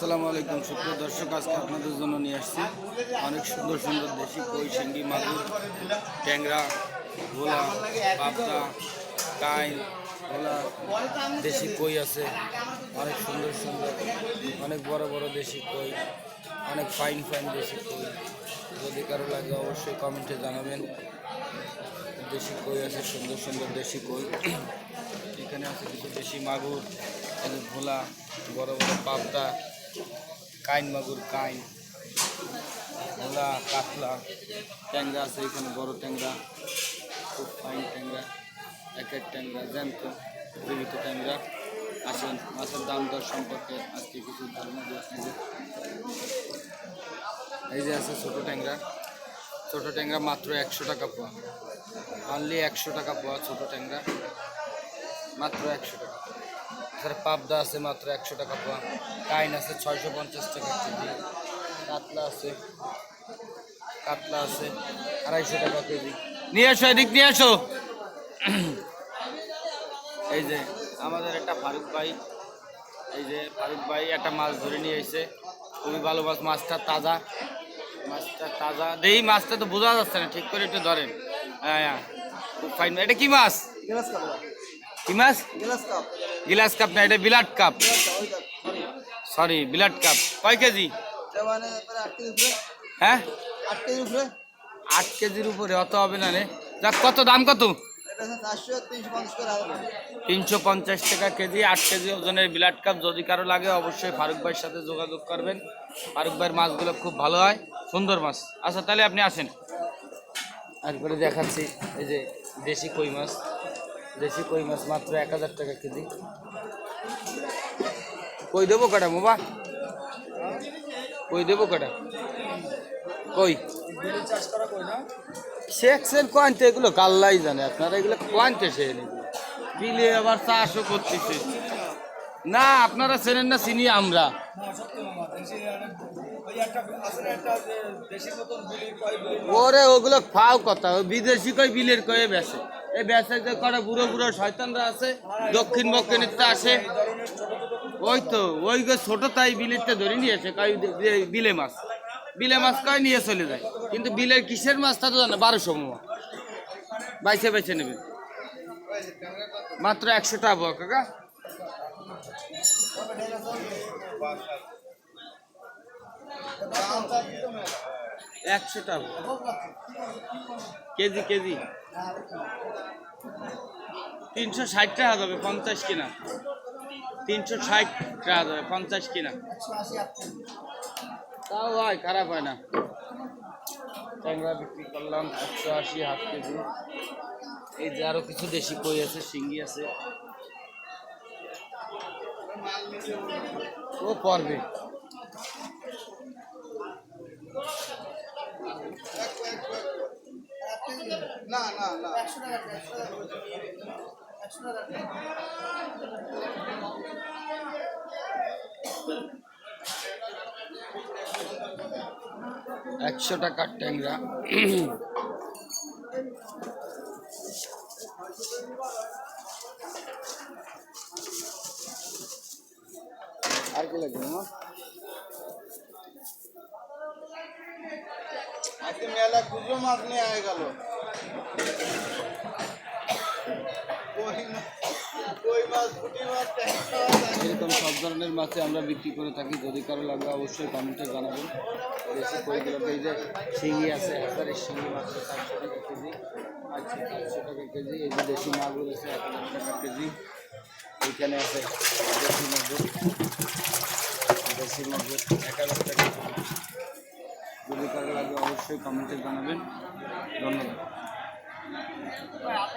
আসসালামু আলাইকুম। সুপ্রিয় দর্শক, আজকে আপনাদের জন্য নিয়ে আসছি অনেক সুন্দর সুন্দর দেশি কই, শিঙ্গি, মাগুর, ট্যাংরা, ভোলা, পাবদা কাইন ভোলা, দেশি কই আছে। অনেক সুন্দর সুন্দর, অনেক বড় বড় দেশি কই, অনেক ফাইন ফাইন দেশি কই। যদি কারও লাগে অবশ্যই কমেন্টে জানাবেন। দেশি কই আছে, সুন্দর সুন্দর দেশি কই। এখানে আছে কিছু দেশি মাগুর ভোলা, বড় বড় পাবদা কাইন মাগুর কাইন ভোলা কাতলা, ট্যাংরা আছে এখানে, বড় ট্যাংরা, খুব ফাইন ট্যাংরা এক ট্যাংরা, জ্যান্ত, জীবিত ট্যাংরা। আসেন, মাছের দাম, দর সম্পর্কে আজকে কিছু ধারণা দিয়ে আপনাদের এই যে আছে ছোটো ট্যাংরা। ছোটো ট্যাংরা মাত্র একশো টাকা পোয়া। অনলি একশো টাকা পোয়া ছোটো ট্যাংরা। মাত্র একশো টাকা। স্যার পাবদা আছে মাত্র একশো টাকা পোয়া কাইন আছে ছয়শো পঞ্চাশ টাকা কেজি। কাতলা আছে কাতলা আছে আড়াইশো টাকা কেজি। নিয়ে আসো, এদিক নিয়ে আসো। এই যে আমাদের একটা ফারুক ভাই, এই যে ফারুক ভাই একটা মাছ ধরে নিয়ে এসে খুবই ভালো মাছ, মাছটা তাজা। মাছটা তাজা। দেই, মাছটা তো বোঝা যাচ্ছে না, ঠিক করে একটু ধরেন। হ্যাঁ হ্যাঁ। খুব ফাইন এটা কি মাছ? কি মাছ? Glass cup. গিলাস কাপ না এটা বিলাট কাপ। সরি বিলাট কাপ। কয় কেজি? মানে হ্যাঁ? আট কেজির উপরে। আট কেজির উপরে অত হবে না রে। যাক কত দাম কত? তিনশো পঞ্চাশ টাকা। কেজি আট কেজি ওজনের বিলাট কাপ। যদি কারও লাগে অবশ্যই ফারুক ভাইয়ের সাথে যোগাযোগ করবেন। ফারুক ভাইয়ের মাছগুলো খুব ভালো হয়। সুন্দর মাছ। আচ্ছা তাহলে আপনি আসেন। তারপরে দেখাচ্ছি এই যে দেশি কই মাছ। দেশি কই মাছ, মাত্র এক হাজার টাকা কেজি। কই দেবো কটা মোবা কই দেবো কটা? কই? সেকশন কোয়ান্টে, এগুলো কাল্লাই জানে, আপনারা এগুলো কোয়ান্টে সে বিলে আবার চাষও করতেছে। না, আপনারা চেনেন না চিনি আমরা। ওরে, ওগুলো ফাও কথা বিদেশি কই, বিলের কয়ে বেসে এই বেসে যে কটা বুড়ো বুড়ো শয়তানরা আছে, দক্ষিণ আসে। ধরনের ছোট ছোট ওই তো, ওই ছোট তাই বিলেরটা ধরে নিয়ে আসে বি- বিলে মাছ। বিলে মাছ কয় নিয়ে চলে যায়। কিন্তু বিলের কিসের মাছ তা জানে বারোশো মোয়া। বাইছে বাইছে নেবেন মাত্র একশো টাকা কাকা। একশো টাকা কেজি কেজি। তিনশো ষাট টাকা যাবে পঞ্চাশ কিনা। তিনশো ষাট টাকা যাবে পঞ্চাশ কিনা। তাও হয় খারাপ হয় না। ট্যাংরা বিক্রি করলাম, একশো আশি হাফ কেজি। এই যে আরও কিছু দেশি কই আছে, শিঙ্গি আছে। ও পড়বে না না না। একশো টাকার ট্যাংরা। আর কি লাগবে মামা? আজকে মেলা খুচরো মাছ নিয়ে আয় গেল। মাছ মাছ মাছ মাছ এরকম সব ধরনের মাছে আমরা বিক্রি করে থাকি। যদি কারও লাগবে অবশ্যই কমেন্টে জানাবেন। বেশি কইগুলোকে এই যে শিঙি আছে হাজারের শিঙি মাত্র চারশো টাকা কেজি আছে টাকা কেজি। এই যে দেশি মাগুর আছে, এক হাজার টাকা কেজি। এইখানে আছে দেশি মাগুর। দেশি মাগুর এক হাজার টাকা যদি কারও লাগবে অবশ্যই কমেন্টে জানাবেন। ধন্যবাদ। Well,